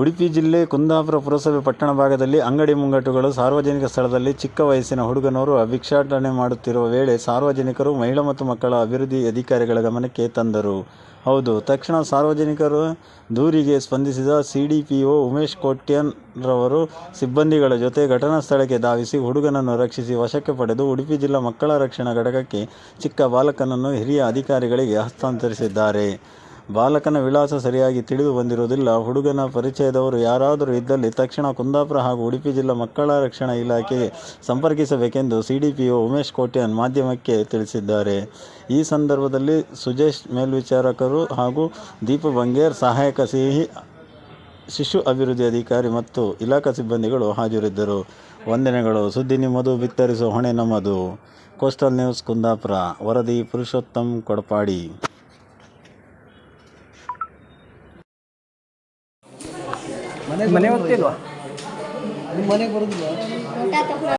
ಉಡುಪಿ ಜಿಲ್ಲೆ ಕುಂದಾಪುರ ಪುರಸಭೆ ಪಟ್ಟಣ ಭಾಗದಲ್ಲಿ ಅಂಗಡಿ ಮುಂಗಟ್ಟುಗಳು ಸಾರ್ವಜನಿಕ ಸ್ಥಳದಲ್ಲಿ ಚಿಕ್ಕ ವಯಸ್ಸಿನ ಹುಡುಗನವರು ಭಿಕ್ಷಾಟನೆ ಮಾಡುತ್ತಿರುವ ವೇಳೆ ಸಾರ್ವಜನಿಕರು ಮಹಿಳಾ ಮತ್ತು ಮಕ್ಕಳ ಅಭಿವೃದ್ಧಿ ಅಧಿಕಾರಿಗಳ ಗಮನಕ್ಕೆ ತಂದರು. ಹೌದು, ತಕ್ಷಣ ಸಾರ್ವಜನಿಕರು ದೂರಿಗೆ ಸ್ಪಂದಿಸಿದ ಸಿಡಿಪಿಒ ಉಮೇಶ್ ಕೋಟ್ಯನ್ರವರು ಸಿಬ್ಬಂದಿಗಳ ಜೊತೆ ಘಟನಾ ಸ್ಥಳಕ್ಕೆ ಧಾವಿಸಿ ಹುಡುಗನನ್ನು ರಕ್ಷಿಸಿ ವಶಕ್ಕೆ ಪಡೆದು ಉಡುಪಿ ಜಿಲ್ಲಾ ಮಕ್ಕಳ ರಕ್ಷಣಾ ಘಟಕಕ್ಕೆ ಚಿಕ್ಕ ಬಾಲಕನನ್ನು ಹಿರಿಯ ಅಧಿಕಾರಿಗಳಿಗೆ ಹಸ್ತಾಂತರಿಸಿದ್ದಾರೆ. ಬಾಲಕನ ವಿಳಾಸ ಸರಿಯಾಗಿ ತಿಳಿದು ಬಂದಿರುವುದಿಲ್ಲ. ಹುಡುಗನ ಪರಿಚಯದವರು ಯಾರಾದರೂ ಇದ್ದಲ್ಲಿ ತಕ್ಷಣ ಕುಂದಾಪುರ ಹಾಗೂ ಉಡುಪಿ ಜಿಲ್ಲಾ ಮಕ್ಕಳ ರಕ್ಷಣಾ ಇಲಾಖೆಗೆ ಸಂಪರ್ಕಿಸಬೇಕೆಂದು ಸಿಡಿಪಿಒ ಉಮೇಶ್ ಕೋಟ್ಯಾನ್ ಮಾಧ್ಯಮಕ್ಕೆ ತಿಳಿಸಿದ್ದಾರೆ. ಈ ಸಂದರ್ಭದಲ್ಲಿ ಸುಜೇಶ್ ಮೇಲ್ವಿಚಾರಕರು ಹಾಗೂ ದೀಪ ಬಂಗೇರ್, ಸಹಾಯಕ ಸಿಹಿ, ಶಿಶು ಅಭಿವೃದ್ಧಿ ಅಧಿಕಾರಿ ಮತ್ತು ಇಲಾಖಾ ಸಿಬ್ಬಂದಿಗಳು ಹಾಜರಿದ್ದರು. ವಂದನೆಗಳು. ಸುದ್ದಿ ನಿಮ್ಮದು ಬಿತ್ತರಿಸುವ ಹೊಣೆ ನಮ್ಮದು. Coastal news Kundapura. ವರದಿ ಪುರುಷೋತ್ತಮ್ ಕೊಡಪಾಡಿ. ಮನೆ ಗೊತ್ತಿಲ್ವಾ ನಿಮ್ಮ ಮನೆಗೆ ಬರೋದಿಲ್ಲ